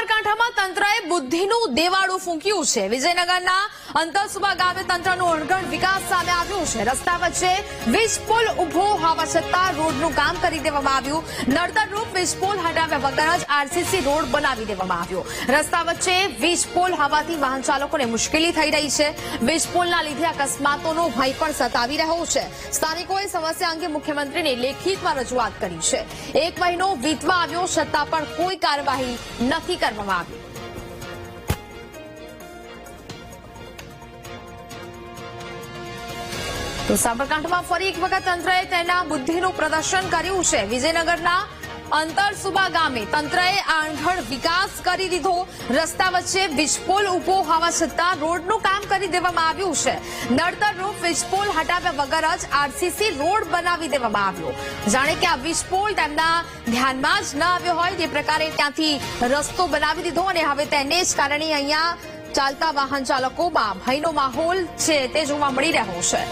સાબરકાંઠામાં તંત્રએ બુદ્ધિનું દેવાળું ફૂંક્યું છે. વિજયનગરના અંતરસુબા ગામે તંત્રનું અણઘડ વિકાસ સામે આવ્યું છે. રસ્તા વચ્ચે વીજ પુલ ઊભો હોવા છતાં રોડનું કામ કરી દેવામાં આવ્યું. નડતરરૂપ વીજ પુલ હટાવ્યા વગર જ આરસીસી રોડ બનાવી દેવામાં આવ્યો. રસ્તા વચ્ચે વીજ પુલ હોવાથી વાહન ચાલકોને મુશ્કેલી થઈ રહી છે. વીજ પુલના લીધે અકસ્માતોનો ભય પણ સતાવી રહ્યો છે. સ્થાનિકોએ સમસ્યા અંગે મુખ્યમંત્રીને લેખિતમાં રજૂઆત કરી છે. એક મહિનો વીતવા આવ્યો છતાં પણ કોઈ કાર્યવાહી નથી કરવામાં આવી. તો સાબરકાંઠામાં ફરી એક વખત તંત્રએ તેના બુદ્ધિનું પ્રદર્શન કર્યું છે. વિજયનગરના અંતરસુબા ગામે તંત્રએ આણઘડ વિકાસ કરી દીધો. રસ્તા વચ્ચે વીજપોલ ઊભો હોવા છતાં રોડનું કામ કરી દેવામાં આવ્યું છે. નડતર રૂપ વીજપોલ હટાવ્યા વગર જ આરસીસી રોડ બનાવી દેવામાં આવ્યો. જાણે કે આ વીજપોલ તેમના ધ્યાનમાં જ ન આવ્યો હોય તે પ્રકારે ત્યાંથી રસ્તો બનાવી દીધો અને હવે તેને જ કારણે અહીંયા ચાલતા વાહન ચાલકોમાં ભયનો માહોલ છે તે જોવા મળી રહ્યો છે.